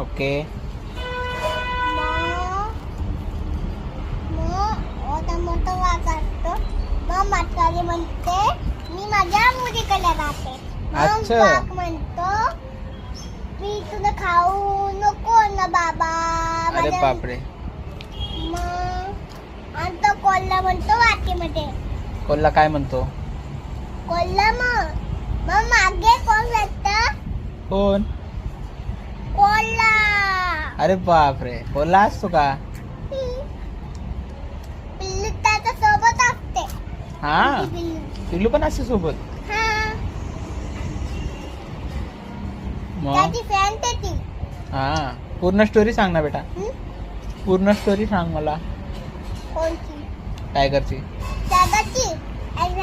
Okay. मोठं वाघ असतो. मग म्हातारी म्हणते मी माझ्या मुलीकडे राहते. अच्छा. म्हणतो मी तुला खाऊ नको ना बाबा अरे बापरे. मग आणि तो कोल्हा म्हणतो वाटेमध्ये. कोल्हा काय म्हणतो? कोल्हा मग मग मागे कोण येतं कोण? अरे बापरे. कोल्हा असतो का? पिल्लू त्याच्या सोबत असते. हा? पिल्लू. पिल्लू पण असते सोबत? हा. मग? त्याची फ्रेंड आहे ती. हा. पूर्ण स्टोरी सांग ना बेटा. हं? पूर्ण स्टोरी सांग मला. टायगरची दादाची. आणि